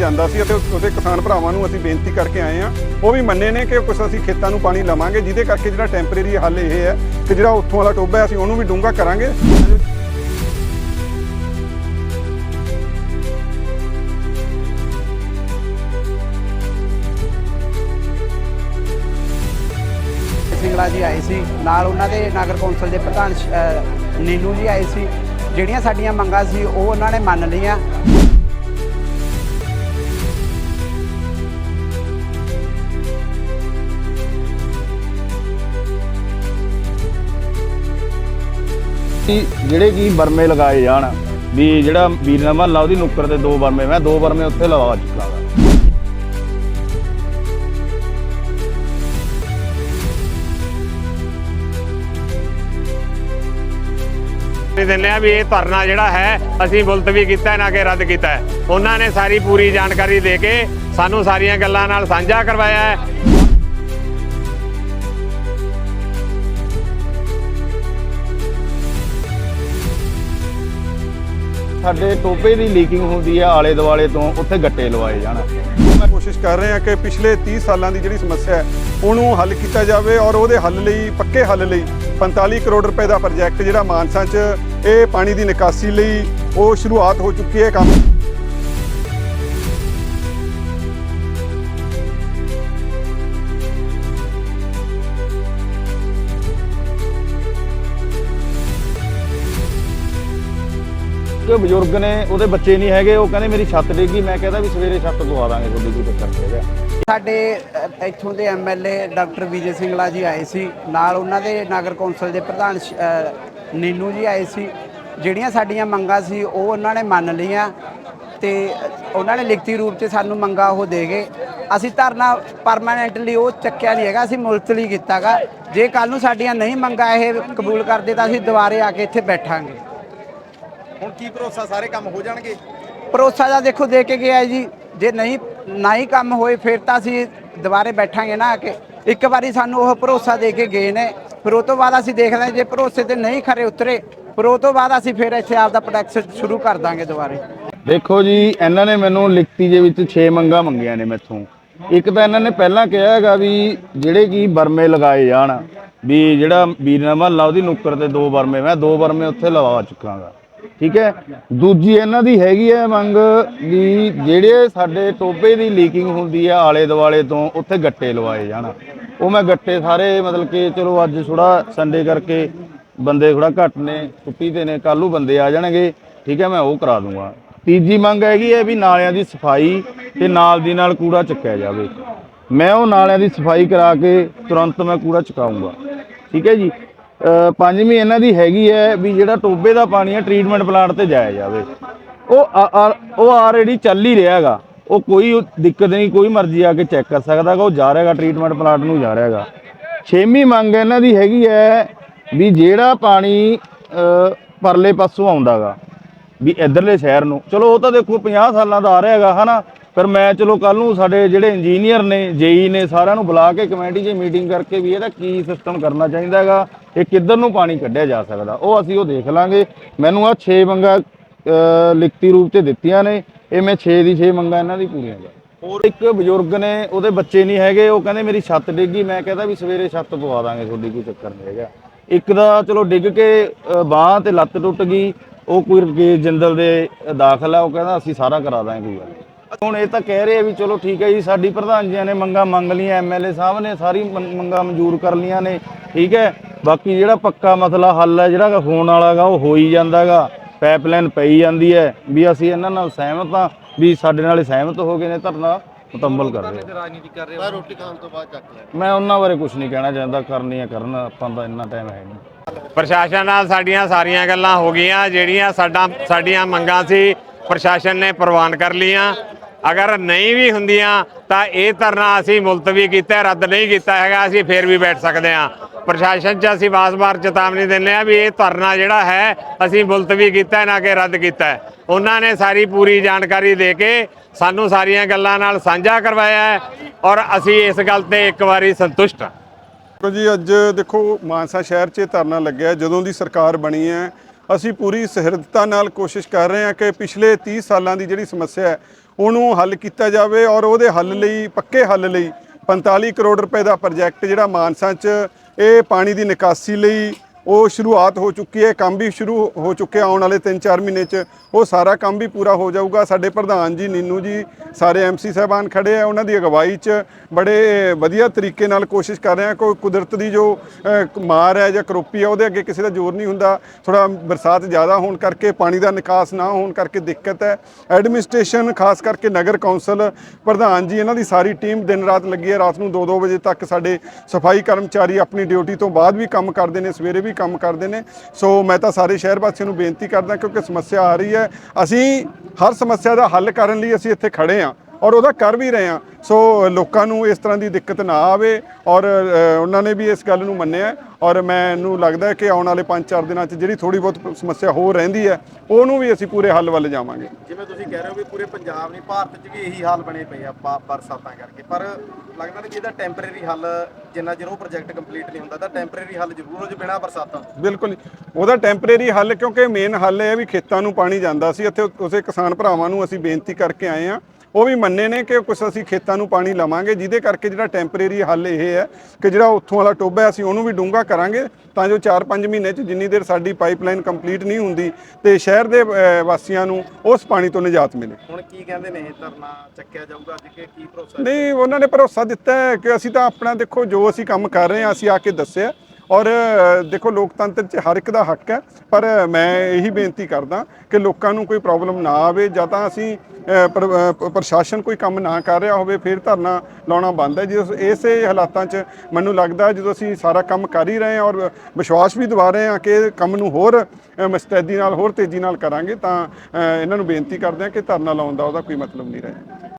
ਜਾਂਦਾ ਸੀ ਅਤੇ ਉਹਦੇ ਕਿਸਾਨ ਭਰਾਵਾਂ ਨੂੰ ਅਸੀਂ ਬੇਨਤੀ ਕਰਕੇ ਆਏ ਆ ਉਹ ਵੀ ਮੰਨੇ ਨੇ ਕਿ ਕੁਝ ਅਸੀਂ ਖੇਤਾਂ ਨੂੰ ਪਾਣੀ ਲਵਾਂਗੇ, ਜਿਹਦੇ ਕਰਕੇ ਜਿਹੜਾ ਟੈਂਪਰੇਰੀ ਹੱਲ ਇਹ ਹੈ ਕਿ ਜਿਹੜਾ ਉੱਥੋਂ ਵਾਲਾ ਟੋਬਾ ਹੈ, ਅਸੀਂ ਉਹਨੂੰ ਵੀ ਡੂੰਘਾ ਕਰਾਂਗੇ। ਸਿੰਗਲਾ ਜੀ ਆਏ ਸੀ, ਨਾਲ ਉਹਨਾਂ ਦੇ ਨਗਰ ਕੌਂਸਲ ਦੇ ਪ੍ਰਧਾਨ ਨੀਨੂ ਜੀ ਆਏ ਸੀ। ਜਿਹੜੀਆਂ ਸਾਡੀਆਂ ਮੰਗਾਂ ਸੀ, ਉਹ ਉਹਨਾਂ ਨੇ ਮੰਨ ਲਈਆਂ। ਕਿ ਜਿਹੜੇ ਕੀ ਬਰਮੇ ਲਗਾਏ ਜਾਣ, ਵੀ ਜਿਹੜਾ ਵੀਰਨਾ ਮਹੱਲਾ ਉਹਦੀ ਨੁੱਕਰ ਤੇ ਦੋ ਬਰਮੇ ਮੈਂ ਦੋ ਬਰਮੇ ਉੱਥੇ ਲਵਾ ਚੁੱਕਾ ਗਾ ਨਹੀਂ ਦਿੰਦੇ ਆ ਵੀ ਇਹ ਧਰਨਾ ਜਿਹੜਾ ਹੈ, ਅਸੀਂ ਮੁਲਤਵੀ ਕੀਤਾ, ਨਾ ਕਿ ਰੱਦ ਕੀਤਾ ਉਹਨਾਂ ਨੇ ਸਾਰੀ ਪੂਰੀ ਜਾਣਕਾਰੀ ਦੇ ਕੇ ਸਾਨੂੰ ਸਾਰੀਆਂ ਗੱਲਾਂ ਨਾਲ ਸਾਂਝਾ ਕਰਵਾਇਆ ਹੈ। ਸਾਡੇ ਟੋਪੇ ਦੀ ਲੀਕਿੰਗ ਹੁੰਦੀ ਹੈ ਆਲੇ ਦੁਆਲੇ ਤੋਂ ਉੱਥੇ ਗੱਟੇ ਲਵਾਏ ਜਾਣ। ਮੈਂ ਕੋਸ਼ਿਸ਼ ਕਰ ਰਹੇ ਹਾਂ ਕਿ ਪਿਛਲੇ 30 ਸਾਲਾਂ ਦੀ ਜਿਹੜੀ ਸਮੱਸਿਆ ਹੈ, ਉਹਨੂੰ ਹੱਲ ਕੀਤਾ ਜਾਵੇ ਔਰ ਉਹਦੇ ਹੱਲ ਲਈ, ਪੱਕੇ ਹੱਲ ਲਈ 45 ਕਰੋੜ ਰੁਪਏ ਦਾ ਪ੍ਰੋਜੈਕਟ ਜਿਹੜਾ ਮਾਨਸਾ 'ਚ ਇਹ ਪਾਣੀ ਦੀ ਨਿਕਾਸੀ ਲਈ ਉਹ ਸ਼ੁਰੂਆਤ ਹੋ ਚੁੱਕੀ ਹੈ ਕੰਮ। ਕਿ ਬਜ਼ੁਰਗ ਨੇ, ਉਹਦੇ ਬੱਚੇ ਨਹੀਂ ਹੈਗੇ, ਉਹ ਕਹਿੰਦੇ ਮੇਰੀ ਛੱਤ ਡਿੱਗੀ, ਮੈਂ ਕਹਿੰਦਾ ਵੀ ਸਵੇਰੇ ਛੱਤ ਪਵਾ ਦਾਂਗੇ ਤੁਹਾਡੀ ਕੋਈ ਚੱਕਰ ਹੈਗਾ। ਸਾਡੇ ਇੱਥੋਂ ਦੇ ਐਮਐਲਏ ਡਾਕਟਰ ਵਿਜੇ ਸਿੰਗਲਾ ਜੀ ਆਏ ਸੀ, ਨਾਲ ਉਹਨਾਂ ਦੇ ਨਗਰ ਕੌਂਸਲ ਦੇ ਪ੍ਰਧਾਨ ਨੀਨੂ ਜੀ ਆਏ ਸੀ। ਜਿਹੜੀਆਂ ਸਾਡੀਆਂ ਮੰਗਾਂ ਸੀ, ਉਹ ਉਹਨਾਂ ਨੇ ਮੰਨ ਲਈਆਂ ਤੇ ਉਹਨਾਂ ਨੇ ਲਿਖਤੀ ਰੂਪ 'ਚ ਸਾਨੂੰ ਮੰਗਾਂ ਉਹ ਦੇ ਗਏ। ਅਸੀਂ ਧਰਨਾ ਪਰਮਾਨੈਂਟਲੀ ਉਹ ਚੱਕਿਆ ਨਹੀਂ ਹੈਗਾ, ਅਸੀਂ ਮੁਲਤਵੀ ਕੀਤਾਗਾ ਜੇ ਕੱਲ ਨੂੰ ਸਾਡੀਆਂ ਨਹੀਂ ਮੰਗਾਂ ਇਹ ਕਬੂਲ ਕਰਦੇ, ਤਾਂ ਅਸੀਂ ਦੁਬਾਰੇ ਆ ਕੇ ਇੱਥੇ ਬੈਠਾਂਗੇ। ਹੁਣ ਕੀ ਭਰੋਸਾ ਸਾਰੇ ਕੰਮ ਹੋ ਜਾਣਗੇ? ਭਰੋਸਾ ਦਾ ਦੇਖੋ ਦੇ ਕੇ ਗਿਆ ਜੀ। ਜੇ ਨਹੀਂ ਨਾ ਹੀ ਕੰਮ ਹੋਏ ਫਿਰ ਤਾਂ ਅਸੀਂ ਦੁਬਾਰੇ ਬੈਠਾਂਗੇ ਨਾ ਆ ਕੇ। ਇੱਕ ਵਾਰੀ ਸਾਨੂੰ ਉਹ ਭਰੋਸਾ ਦੇ ਕੇ ਗਏ ਨੇ। ਫਿਰ ਉਹ ਤੋਂ ਬਾਅਦ ਅਸੀਂ ਦੇਖਦੇ ਹਾਂ ਜੇ ਭਰੋਸੇ ਤੇ ਨਹੀਂ ਖਰੇ ਉਤਰੇ ਫਿਰ ਉਹ ਤੋਂ ਬਾਅਦ ਅਸੀਂ ਫਿਰ ਇੱਥੇ ਆਪਦਾ ਪ੍ਰੋਡਕਸ਼ਨ ਸ਼ੁਰੂ ਕਰ ਦਾਂਗੇ ਦੁਬਾਰੇ। ਦੇਖੋ ਜੀ ਇਹਨਾਂ ਨੇ ਮੈਨੂੰ ਲਿਖਤੀ ਦੇ ਵਿੱਚ 6 ਮੰਗਾਂ ਮੰਗੀਆਂ ਨੇ ਮੈਥੋਂ। ਇੱਕ ਤਾਂ ਇਹਨਾਂ ਨੇ ਪਹਿਲਾਂ ਕਿਹਾ ਹੈਗਾ ਵੀ ਜਿਹੜੇ ਕੀ ਬਰਮੇ ਲਗਾਏ ਜਾਣ ਵੀ ਜਿਹੜਾ ਵੀਰਨਾ ਮਹੱਲਾ ਉਹਦੀ ਨੁੱਕਰ ਤੇ ਦੋ ਬਰਮੇ ਮੈਂ ਦੋ ਬਰਮੇ ਉੱਥੇ ਲਵਾ ਚੁੱਕਾਗਾ। ਠੀਕ ਹੈ? ਦੂਜੀ ਇਹਨਾਂ ਦੀ ਹੈਗੀ ਹੈ ਮੰਗ ਵੀ ਜਿਹੜੇ ਸਾਡੇ ਟੋਬੇ ਦੀ ਲੀਕਿੰਗ ਹੁੰਦੀ ਹੈ ਆਲੇ ਦੁਆਲੇ ਤੋਂ, ਉੱਥੇ ਗੱਟੇ ਲਵਾਏ ਜਾਣ। ਉਹ ਮੈਂ ਗੱਟੇ ਸਾਰੇ ਮਤਲਬ ਕਿ ਚਲੋ ਅੱਜ ਥੋੜਾ ਸੰਡੇ ਕਰਕੇ ਬੰਦੇ ਥੋੜਾ ਘੱਟ ਨੇ, ਛੁੱਟੀ ਤੇ ਨੇ, ਕੱਲ੍ਹ ਬੰਦੇ ਆ ਜਾਣਗੇ। ਠੀਕ ਹੈ, ਮੈਂ ਉਹ ਕਰਾ ਦੂੰਗਾ। ਤੀਜੀ ਮੰਗ ਹੈਗੀ ਹੈ ਵੀ ਨਾਲਿਆਂ ਦੀ ਸਫ਼ਾਈ ਤੇ ਨਾਲ ਦੀ ਨਾਲ ਕੂੜਾ ਚੱਕਿਆ ਜਾਵੇ। ਮੈਂ ਉਹ ਨਾਲਿਆਂ ਦੀ ਸਫ਼ਾਈ ਕਰਾ ਕੇ ਤੁਰੰਤ ਮੈਂ ਕੂੜਾ ਚੁਕਾਊਂਗਾ ਠੀਕ ਹੈ ਜੀ? ਪੰਜਵੀਂ ਇਹਨਾਂ ਦੀ ਹੈਗੀ ਹੈ ਵੀ ਜਿਹੜਾ ਟੋਬੇ ਦਾ ਪਾਣੀ ਹੈ ਟ੍ਰੀਟਮੈਂਟ ਪਲਾਂਟ ਤੇ ਜਾਇਆ ਜਾਵੇ। ਉਹ ਆ- ਉਹ ਆਲਰੇਡੀ ਚੱਲ ਹੀ ਰਿਹਾ ਹੈਗਾ। ਉਹ ਕੋਈ ਦਿੱਕਤ ਨਹੀਂ, ਕੋਈ ਮਰਜ਼ੀ ਆ ਕੇ ਚੈੱਕ ਕਰ ਸਕਦਾ ਹੈਗਾ, ਉਹ ਜਾ ਰਿਹਾ ਹੈਗਾ ਟ੍ਰੀਟਮੈਂਟ ਪਲਾਂਟ ਨੂੰ ਜਾ ਰਿਹਾ ਹੈਗਾ। ਛੇਵੀਂ ਮੰਗ ਇਹਨਾਂ ਦੀ ਹੈਗੀ ਹੈ ਵੀ ਜਿਹੜਾ ਪਾਣੀ ਪਰਲੇ ਪਾਸੋਂ ਆਉਂਦਾਗਾ ਵੀ ਇਧਰਲੇ ਸ਼ਹਿਰ ਨੂੰ। ਚਲੋ ਉਹ ਤਾਂ ਦੇਖੋ 50 ਸਾਲਾਂ ਦਾ ਆ ਰਿਹਾ ਹੈਗਾ, ਹਨਾ? ਫਿਰ ਮੈਂ ਚਲੋ ਕੱਲ ਨੂੰ ਸਾਡੇ ਜਿਹੜੇ ਇੰਜੀਨੀਅਰ ਨੇ, ਜੇਈ ਨੇ ਸਾਰਿਆਂ ਨੂੰ ਬੁਲਾ ਕੇ ਕਮੇਟੀ 'ਚ ਮੀਟਿੰਗ ਕਰਕੇ ਵੀ ਇਹਦਾ ਕੀ ਸਿਸਟਮ ਕਰਨਾ ਚਾਹੀਦਾ ਹੈਗਾ, ਇਹ ਕਿੱਧਰ ਨੂੰ ਪਾਣੀ ਕੱਢਿਆ ਜਾ ਸਕਦਾ। ਉਹ ਅਸੀਂ ਉਹ ਦੇਖ ਲਾਂਗੇ। ਮੈਨੂੰ ਆ 6 ਮੰਗਾਂ ਲਿਖਤੀ ਰੂਪ 'ਚ ਦਿੱਤੀਆਂ ਨੇ। ਇਹ ਮੈਂ 6 ਦੀ 6 ਮੰਗਾਂ ਇਹਨਾਂ ਦੀ ਪੂਰੀਆਂ ਕਰ ਹੋਰ ਇੱਕ ਬਜ਼ੁਰਗ ਨੇ, ਉਹਦੇ ਬੱਚੇ ਨਹੀਂ ਹੈਗੇ, ਉਹ ਕਹਿੰਦੇ ਮੇਰੀ ਛੱਤ ਡਿੱਗੀ, ਮੈਂ ਕਹਿੰਦਾ ਵੀ ਸਵੇਰੇ ਛੱਤ ਪਵਾ ਦਾਂਗੇ, ਤੁਹਾਡੀ ਕੋਈ ਚੱਕਰ ਨਹੀਂ ਹੈਗਾ। ਇੱਕ ਦਾ ਚਲੋ ਡਿੱਗ ਕੇ ਬਾਹ ਤੇ ਲੱਤ ਟੁੱਟ ਗਈ, ਉਹ ਕੋਈ ਜਿੰਦਲ ਦੇ ਦਾਖਲ ਆ, ਉਹ ਕਹਿੰਦਾ ਅਸੀਂ ਸਾਰਾ ਕਰਾ ਦਾਂਗੇ ਕੋਈ ਗੱਲ ਨਹੀਂ। ਹੁਣ ਇਹ ਤਾਂ ਕਹਿ ਰਹੇ ਆ ਵੀ ਚਲੋ ਠੀਕ ਹੈ ਜੀ ਸਾਡੀ ਪ੍ਰਧਾਨ ਜੀ ਨੇ ਮੰਗਾਂ ਮੰਗ ਲਈਆਂ ਐਮਐਲਏ ਸਾਹਿਬ ਨੇ ਸਾਰੀ ਮੰ- ਮੰਗਾਂ ਮਨਜ਼ੂਰ ਕਰ ਲਈਆਂ ਨੇ ਠੀਕ ਹੈ। ਬਾਕੀ ਜਿਹੜਾ ਪੱਕਾ ਮਸਲਾ ਹੱਲ ਹੈ ਜਿਹੜਾ ਹੋਣ ਵਾਲਾਗਾ ਉਹ ਹੋ ਹੀ ਜਾਂਦਾਗਾ ਪਾਈਪਲਾਈਨ ਪਈ ਜਾਂਦੀ ਹੈ ਵੀ ਅਸੀਂ ਇਹਨਾਂ ਨਾਲ ਸਹਿਮਤ ਹਾਂ ਵੀ ਸਾਡੇ ਨਾਲ ਸਹਿਮਤ ਹੋ ਗਏ ਨੇ ਧਰਨਾ ਮੁਕੰਮਲ ਕਰ ਰਹੇ ਰਾਜਨੀਤੀ ਕਰ ਰਹੇ ਹੋ ਰੋਟੀ ਖਾਣ ਤੋਂ ਬਾਅਦ ਚੱਕ ਲੈ ਮੈਂ ਉਹਨਾਂ ਬਾਰੇ ਕੁਝ ਨਹੀਂ ਕਹਿਣਾ ਚਾਹੁੰਦਾ ਕਰਨੀ ਹੈ ਕਰਨ ਆਪਾਂ ਦਾ ਇੰਨਾ ਟਾਈਮ ਹੈ ਨਹੀਂ। ਪ੍ਰਸ਼ਾਸਨ ਨਾਲ ਸਾਡੀਆਂ ਸਾਰੀਆਂ ਗੱਲਾਂ ਹੋ ਗਈਆਂ ਜਿਹੜੀਆਂ ਸਾਡਾ ਸਾਡੀਆਂ ਮੰਗਾਂ ਸੀ ਪ੍ਰਸ਼ਾਸਨ ਨੇ ਪ੍ਰਵਾਨ ਕਰ ਲਈਆਂ। ਅਗਰ ਨਹੀਂ ਵੀ ਹੁੰਦੀਆਂ ਤਾਂ ਇਹ ਧਰਨਾ ਅਸੀਂ ਮੁਲਤਵੀ ਕੀਤਾ, ਰੱਦ ਨਹੀਂ ਕੀਤਾ ਹੈਗਾ, ਅਸੀਂ ਫੇਰ ਵੀ ਬੈਠ ਸਕਦੇ ਹਾਂ। ਪ੍ਰਸ਼ਾਸਨ 'ਚ ਅਸੀਂ ਵਾਰ-ਵਾਰ ਚੇਤਾਵਨੀ ਦਿੰਦੇ ਆ ਵੀ ਇਹ ਧਰਨਾ ਜਿਹੜਾ ਹੈ, ਅਸੀਂ ਮੁਲਤਵੀ ਕੀਤਾ, ਨਾ ਕਿ ਰੱਦ ਕੀਤਾ ਉਹਨਾਂ ਨੇ ਸਾਰੀ ਪੂਰੀ ਜਾਣਕਾਰੀ ਦੇ ਕੇ ਸਾਨੂੰ ਸਾਰੀਆਂ ਗੱਲਾਂ ਨਾਲ ਸਾਂਝਾ ਕਰਵਾਇਆ ਔਰ ਅਸੀਂ ਇਸ ਗੱਲ ਤੇ ਇੱਕ ਵਾਰੀ ਸੰਤੁਸ਼ਟ ਹਾਂ। ਜੀ, ਅੱਜ ਦੇਖੋ, ਮਾਨਸਾ ਸ਼ਹਿਰ 'ਚ ਇਹ ਧਰਨਾ ਲੱਗਿਆ ਜਦੋਂ ਦੀ ਸਰਕਾਰ ਬਣੀ ਹੈ, ਅਸੀਂ ਪੂਰੀ ਸਹਿਰਦਤਾ ਨਾਲ ਕੋਸ਼ਿਸ਼ ਕਰ ਰਹੇ ਹਾਂ ਕਿ ਪਿਛਲੇ 30 ਸਾਲਾਂ ਦੀ ਜਿਹੜੀ ਸਮੱਸਿਆ ਹੈ ਉਹਨੂੰ ਹੱਲ ਕੀਤਾ ਜਾਵੇ ਔਰ ਉਹਦੇ ਹੱਲ ਲਈ, ਪੱਕੇ ਹੱਲ ਲਈ 45 ਕਰੋੜ ਰੁਪਏ ਦਾ ਪ੍ਰੋਜੈਕਟ ਜਿਹੜਾ ਮਾਨਸਾ 'ਚ ਇਹ ਪਾਣੀ ਦੀ ਨਿਕਾਸੀ ਲਈ ਉਹ ਸ਼ੁਰੂਆਤ ਹੋ ਚੁੱਕੀ ਹੈ, ਕੰਮ ਵੀ ਸ਼ੁਰੂ ਹੋ ਚੁੱਕਿਆ ਆਉਣ ਵਾਲੇ 3-4 ਮਹੀਨੇ 'ਚ। ਉਹ ਸਾਰਾ ਕੰਮ ਵੀ ਪੂਰਾ ਹੋ ਜਾਊਗਾ। ਸਾਡੇ ਪ੍ਰਧਾਨ ਜੀ ਨੀਨੂ ਜੀ, ਸਾਰੇ ਐਮਸੀ ਸਾਹਿਬਾਨ ਖੜੇ ਆ, ਉਹਨਾਂ ਦੀ ਅਗਵਾਈ 'ਚ ਬੜੇ ਵਧੀਆ ਤਰੀਕੇ ਨਾਲ ਕੋਸ਼ਿਸ਼ ਕਰ ਰਹੇ ਆ। ਕੋਈ ਕੁਦਰਤ ਦੀ ਜੋ ਮਾਰ ਹੈ ਜਾਂ ਕਰੋਪੀ ਹੈ, ਉਹਦੇ ਅੱਗੇ ਕਿਸੇ ਦਾ ਜ਼ੋਰ ਨਹੀਂ ਹੁੰਦਾ। ਥੋੜਾ ਬਰਸਾਤ ਜ਼ਿਆਦਾ ਹੋਣ ਕਰਕੇ, ਪਾਣੀ ਦਾ ਨਿਕਾਸ ਨਾ ਹੋਣ ਕਰਕੇ ਦਿੱਕਤ ਹੈ। ਐਡਮਿਨਿਸਟ੍ਰੇਸ਼ਨ, ਖਾਸ ਕਰਕੇ ਨਗਰ ਕੌਂਸਲ, ਪ੍ਰਧਾਨ ਜੀ, ਇਹਨਾਂ ਦੀ ਸਾਰੀ ਟੀਮ ਦਿਨ ਰਾਤ ਲੱਗੀ ਹੈ। ਰਾਤ ਨੂੰ 2-2 ਵਜੇ ਤੱਕ ਸਾਡੇ ਸਫ਼ਾਈ ਕਰਮਚਾਰੀ ਆਪਣੀ ਡਿਊਟੀ ਤੋਂ ਬਾਅਦ ਵੀ ਕੰਮ ਕਰਦੇ ਨੇ। ਸਵੇਰੇ ਵੀ ਕੰਮ ਕਰਦੇ ਨੇ। ਸੋ ਮੈਂ ਤਾਂ ਸਾਰੇ ਸ਼ਹਿਰ ਵਾਸੀਆਂ ਨੂੰ ਬੇਨਤੀ ਕਰਦਾ ਕਿਉਂਕਿ ਸਮੱਸਿਆ ਆ ਰਹੀ ਹੈ। ਅਸੀਂ ਹਰ ਸਮੱਸਿਆ ਦਾ ਹੱਲ ਕਰਨ ਲਈ ਅਸੀਂ ਇੱਥੇ ਖੜੇ ਹਾਂ। ਔਰ ਉਹਦਾ ਕਰ ਵੀ ਰਹੇ ਹਾਂ। ਸੋ ਲੋਕਾਂ ਨੂੰ ਇਸ ਤਰ੍ਹਾਂ ਦੀ ਦਿੱਕਤ ਨਾ ਆਵੇ ਔਰ ਉਹਨਾਂ ਨੇ ਵੀ ਇਸ ਗੱਲ ਨੂੰ ਮੰਨਿਆ ਔਰ ਮੈਨੂੰ ਲੱਗਦਾ ਹੈ ਕਿ ਆਉਣ ਵਾਲੇ 5-4 ਦਿਨਾਂ 'ਚ ਜਿਹੜੀ ਥੋੜੀ ਬਹੁਤ ਸਮੱਸਿਆ ਹੋ ਰਹਿੰਦੀ ਹੈ ਉਹਨੂੰ ਵੀ ਅਸੀਂ ਪੂਰੇ ਹੱਲ ਵੱਲ ਜਾਵਾਂਗੇ। ਜਿਵੇਂ ਤੁਸੀਂ ਕਹਿ ਰਹੇ ਹੋ ਵੀ ਪੂਰੇ ਪੰਜਾਬ ਨਹੀਂ ਭਾਰਤ 'ਚ ਵੀ ਇਹੀ ਹਾਲ ਬਣੇ ਪਏ ਆ ਬਰਸਾਤਾਂ ਕਰਕੇ। ਪਰ ਲੱਗਦਾ ਨਹੀਂ ਜਿਹਦਾ ਟੈਂਪਰੇਰੀ ਹੱਲ ਜਿੰਨਾ ਚਿਰ ਉਹ ਪ੍ਰੋਜੈਕਟ ਕੰਪਲੀਟ ਨਹੀਂ ਹੁੰਦਾ ਤਾਂ ਟੈਂਪਰੇਰੀ ਹੱਲ ਜ਼ਰੂਰ ਹੋ ਜੇ ਬਿਨਾਂ ਬਰਸਾਤਾਂ। ਬਿਲਕੁਲ ਉਹਦਾ ਟੈਂਪਰੇਰੀ ਹੱਲ ਕਿਉਂਕਿ ਮੇਨ ਹੱਲ ਇਹ ਹੈ ਵੀ ਖੇਤਾਂ ਨੂੰ ਪਾਣੀ ਜਾਂਦਾ ਸੀ। ਇੱਥੇ ਉਸੇ ਕਿਸਾਨ ਭਰਾਵਾਂ ਨੂੰ ਅਸੀਂ ਬੇਨਤੀ ਕਰਕੇ ਆਏ ਆ ਉਹ ਵੀ ਮੰਨੇ ਨੇ ਕਿ ਕੁਛ ਅਸੀਂ ਖੇਤਾਂ ਨੂੰ ਪਾਣੀ ਲਵਾਂਗੇ ਜਿਹਦੇ ਕਰਕੇ ਜਿਹੜਾ ਟੈਂਪਰੇਰੀ ਹੱਲ ਇਹ ਹੈ ਕਿ ਜਿਹੜਾ ਉੱਥੋਂ ਵਾਲਾ ਟੋਬਾ ਅਸੀਂ ਉਹਨੂੰ ਵੀ ਡੂੰਘਾ ਕਰਾਂਗੇ ਤਾਂ ਜੋ 4-5 ਮਹੀਨੇ 'ਚ ਜਿੰਨੀ ਦੇਰ ਸਾਡੀ ਪਾਈਪਲਾਈਨ ਕੰਪਲੀਟ ਨਹੀਂ ਹੁੰਦੀ ਤੇ ਸ਼ਹਿਰ ਦੇ ਵਾਸੀਆਂ ਨੂੰ ਉਸ ਪਾਣੀ ਤੋਂ ਨਿਜਾਤ ਮਿਲੇ। ਹੁਣ ਕੀ ਕਹਿੰਦੇ ਨੇ ਇਹ ਧਰਨਾ ਚੱਕਿਆ ਜਾਊਗਾ ਅੱਜ ਕਿ ਕੀ ਭਰੋਸਾ ਨਹੀਂ ਉਹਨਾਂ ਨੇ ਭਰੋਸਾ ਦਿੱਤਾ ਹੈ ਕਿ ਅਸੀਂ ਤਾਂ ਆਪਣਾ ਦੇਖੋ ਜੋ ਅਸੀਂ ਕੰਮ ਕਰ ਰਹੇ ਹਾਂ ਅਸੀਂ ਆ ਕੇ ਦੱਸਿਆ। ਔਰ ਦੇਖੋ ਲੋਕਤੰਤਰ 'ਚ ਹਰ ਇੱਕ ਦਾ ਹੱਕ ਹੈ ਪਰ ਮੈਂ ਇਹੀ ਬੇਨਤੀ ਕਰਦਾ ਕਿ ਲੋਕਾਂ ਨੂੰ ਕੋਈ ਪ੍ਰੋਬਲਮ ਨਾ ਆਵੇ ਜਾਂ ਤਾਂ ਅਸੀਂ ਪ੍ਰਸ਼ਾਸਨ ਕੋਈ ਕੰਮ ਨਾ ਕਰ ਰਿਹਾ ਹੋਵੇ ਫਿਰ ਧਰਨਾ ਲਾਉਣਾ ਬੰਦ ਹੈ। ਜਦੋਂ ਇਸੇ ਹਾਲਾਤਾਂ 'ਚ ਮੈਨੂੰ ਲੱਗਦਾ ਜਦੋਂ ਅਸੀਂ ਸਾਰਾ ਕੰਮ ਕਰ ਹੀ ਰਹੇ ਹਾਂ ਔਰ ਵਿਸ਼ਵਾਸ ਵੀ ਦਿਵਾ ਰਹੇ ਹਾਂ ਕਿ ਕੰਮ ਨੂੰ ਹੋਰ ਅ, ਮੁਸਤੈਦੀ ਨਾਲ ਹੋਰ ਤੇਜ਼ੀ ਨਾਲ ਕਰਾਂਗੇ ਤਾਂ ਇਹਨਾਂ ਨੂੰ ਬੇਨਤੀ ਕਰਦੇ ਹਾਂ ਕਿ ਧਰਨਾ ਲਾਉਣ ਦਾ ਉਹਦਾ ਕੋਈ ਮਤਲਬ ਨਹੀਂ ਰਹੇ।